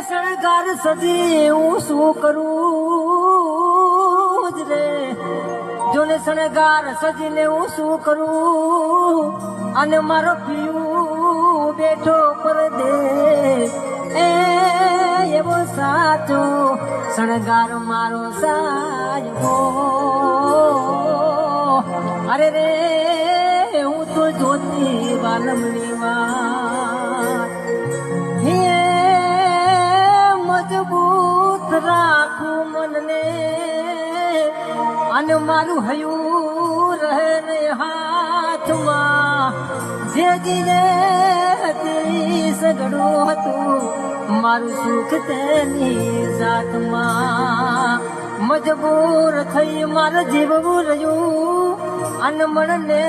શણગાર સજી હું શું કરું રે જોને શણગાર સજીને હું શું કરું અને મારો પિયું બેઠો પરદે એ એવો સાચો શણગાર મારો સાજો અરે રે જોતી વાલમની વાત. હે મજબૂત રાખું મનને, અને મારું હયું રહે ને હાથમાં. જે હતી સગડું હતું, મારું સુખ તેની જાતમાં. મજબૂર થઈ મારે જીવવું રહ્યું અને મનને